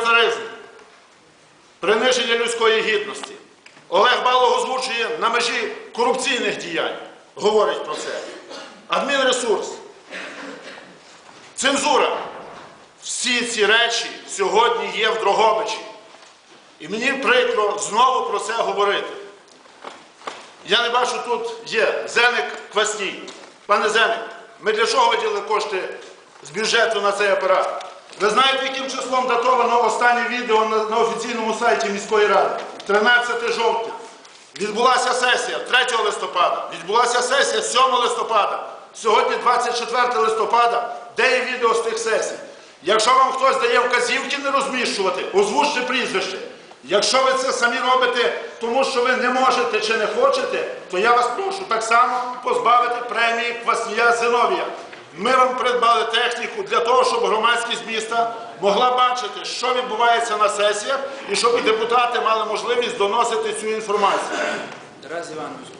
авторитаризм, приниження людської гідності. Олег Балог озвучує на межі корупційних діянь, говорить про це. Адмінресурс, цензура. Всі ці речі сьогодні є в Дрогобичі. І мені прикро знову про це говорити. Я не бачу, тут є Зеник Квасній. Пане Зеник, ми для чого виділили кошти з бюджету на цей апарат? Ви знаєте, яким числом датовано останнє відео на, офіційному сайті міської ради? 13 жовтня. Відбулася сесія 3 листопада, відбулася сесія 7 листопада. Сьогодні 24 листопада. Де є відео з тих сесій? Якщо вам хтось дає вказівки не розміщувати, озвучте прізвище. Якщо ви це самі робите, тому що ви не можете чи не хочете, то я вас прошу так само позбавити премії Кваснія Зиновія. Ми вам придбали техніку для того, щоб громадськість міста могла бачити, що відбувається на сесіях, і щоб депутати мали можливість доносити цю інформацію.